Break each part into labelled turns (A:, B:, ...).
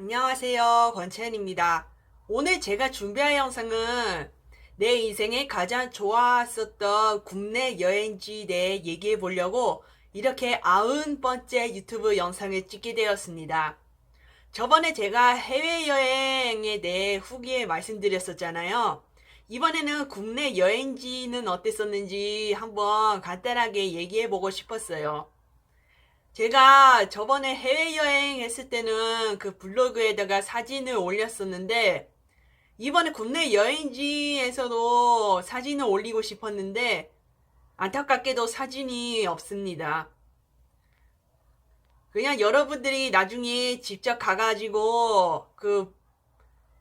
A: 안녕하세요. 권채연입니다. 오늘 제가 준비한 영상은 내 인생에 가장 좋았었던 국내 여행지 대해 얘기해 보려고 이렇게 아흔 번째 유튜브 영상을 찍게 되었습니다. 저번에 제가 해외여행에 대해 후기에 말씀드렸었잖아요. 이번에는 국내 여행지는 어땠었는지 한번 간단하게 얘기해 보고 싶었어요. 제가 저번에 해외여행 했을 때는 그 블로그에다가 사진을 올렸었는데, 이번에 국내 여행지에서도 사진을 올리고 싶었는데, 안타깝게도 사진이 없습니다. 그냥 여러분들이 나중에 직접 가가지고, 그,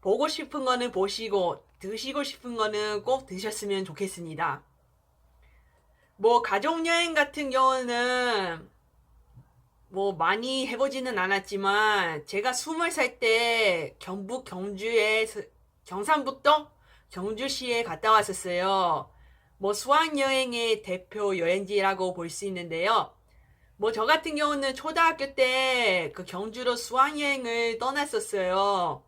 A: 보고 싶은 거는 보시고, 드시고 싶은 거는 꼭 드셨으면 좋겠습니다. 뭐, 가족여행 같은 경우는, 뭐 많이 해보지는 않았지만 제가 스물 살 때 경북 경주에 경상북도 경주시에 갔다 왔었어요. 뭐 수학여행의 대표 여행지라고 볼 수 있는데요. 뭐 저 같은 경우는 초등학교 때 그 경주로 수학여행을 떠났었어요.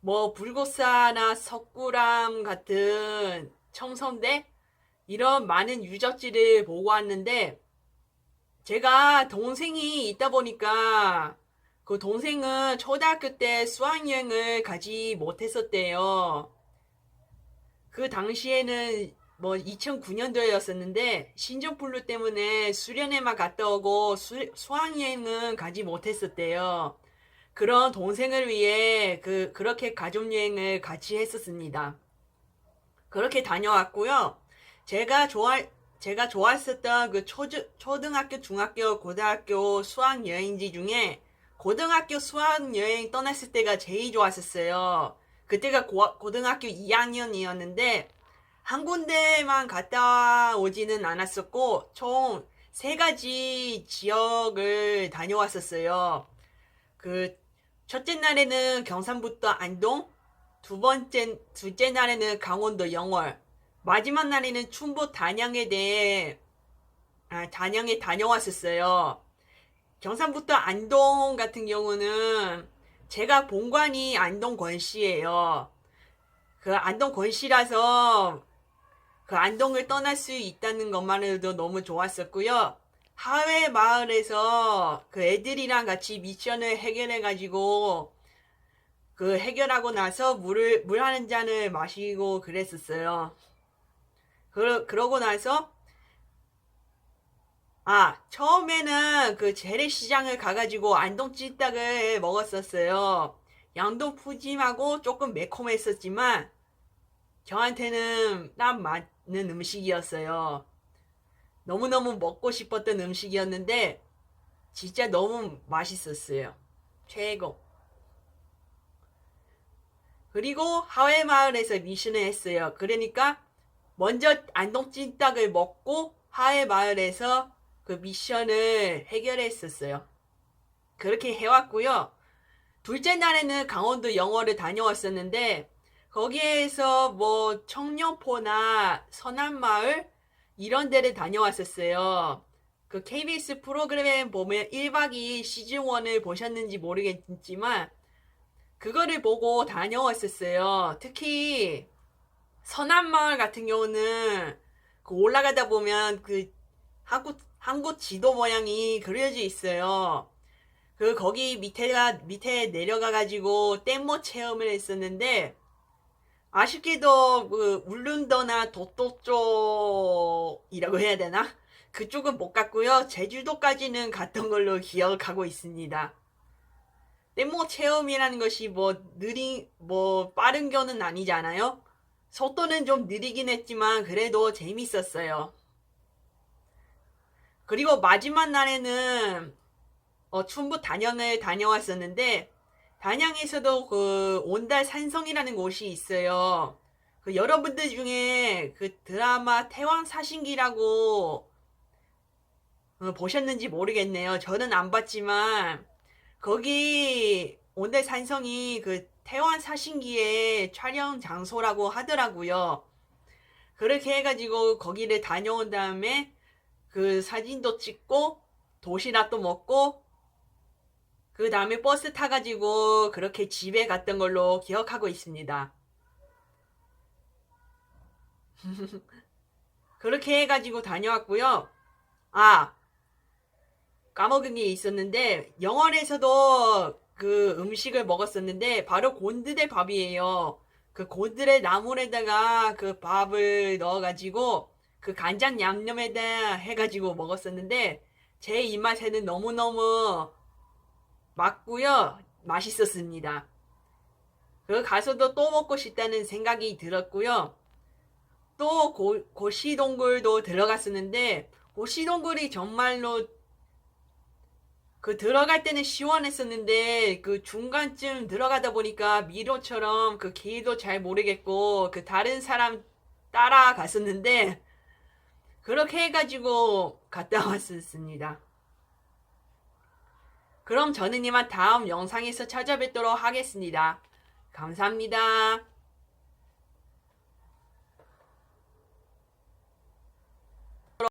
A: 뭐 불고사나 석굴암 같은 청성대 이런 많은 유적지를 보고 왔는데 제가 동생이 있다 보니까 그 동생은 초등학교 때 수학여행을 가지 못했었대요. 그 당시에는 뭐 2009년도였었는데 신종플루 때문에 수련회만 갔다 오고 수, 수학여행은 가지 못했었대요. 그런 동생을 위해 그 그렇게 가족여행을 같이 했었습니다. 그렇게 다녀왔고요. 제가 좋아 제가 좋아했었던 그 초등, 초등학교, 중학교, 고등학교 수학 여행지 중에 고등학교 수학 여행 떠났을 때가 제일 좋았었어요. 그때가 고, 고등학교 2학년이었는데 한 군데만 갔다 오지는 않았었고 총 세 가지 지역을 다녀왔었어요. 그 첫째 날에는 경산부터 안동, 두 번째 둘째 날에는 강원도 영월, 마지막 날에는 충북 단양에 대해 아, 단양에 다녀왔었어요. 경산부터 안동 같은 경우는 제가 본관이 안동 권시예요. 그 안동 권시라서 그 안동을 떠날 수 있다는 것만으로도 너무 좋았었고요. 하회 마을에서 그 애들이랑 같이 미션을 해결해 가지고 그 해결하고 나서 물을 물 한 잔을 마시고 그랬었어요. 그러, 그러고 나서 아 처음에는 그 재래시장을 가가지고 안동 찜닭을 먹었었어요. 양동 푸짐하고 조금 매콤했었지만 저한테는 딱 맞는 음식이었어요. 너무너무 먹고 싶었던 음식이었는데 진짜 너무 맛있었어요. 최고. 그리고 하회 마을에서 미션을 했어요. 그러니까 먼저 안동 찜닭을 먹고 하회 마을에서 그 미션을 해결했었어요. 그렇게 해왔고요. 둘째 날에는 강원도 영어를 다녀왔었는데 거기에서 뭐 청년포나 선한마을 이런 데를 다녀왔었어요. 그 KBS 프로그램 보면 1박 2일 시즌1을 보셨는지 모르겠지만 그거를 보고 다녀왔었어요. 특히 선한마을 같은 경우는 그 올라가다 보면 그 한국 한국 지도 모양이 그려져 있어요. 그 거기 밑에가 밑에 내려가 가지고 댐모 체험을 했었는데 아쉽게도 그 울릉도나 도토 쪽이라고 해야 되나? 그쪽은 못 갔고요. 제주도까지는 갔던 걸로 기억하고 있습니다. 댐모 체험이라는 것이 뭐 느린 뭐 빠른 거는 아니잖아요. 속도는 좀 느리긴 했지만 그래도 재밌었어요. 그리고 마지막 날에는 어, 충북 단양을 다녀왔었는데 단양에서도 그 온달 산성이라는 곳이 있어요. 그 여러분들 중에 그 드라마 태왕 사신기라고 어, 보셨는지 모르겠네요. 저는 안 봤지만 거기 온달 산성이 그 태완 사신기의 촬영 장소라고 하더라고요. 그렇게 해가지고 거기를 다녀온 다음에 그 사진도 찍고 도시락도 먹고 그 다음에 버스 타가지고 그렇게 집에 갔던 걸로 기억하고 있습니다. 그렇게 해가지고 다녀왔고요. 아, 까먹은 게 있었는데, 영월에서도 그 음식을 먹었었는데, 바로 곤드레 밥이에요. 그 곤드레 나물에다가 그 밥을 넣어가지고, 그 간장 양념에다 해가지고 먹었었는데, 제 입맛에는 너무너무 맞고요. 맛있었습니다. 그 가서도 또 먹고 싶다는 생각이 들었고요. 또 고, 고시동굴도 들어갔었는데 고시동굴이 정말로 그 들어갈 때는 시원했었는데 그 중간쯤 들어가다 보니까 미로처럼 그 길도 잘 모르겠고 그 다른 사람 따라갔었는데 그렇게 해가지고 갔다 왔었습니다. 그럼 저는 이만 다음 영상에서 찾아뵙도록 하겠습니다. 감사합니다.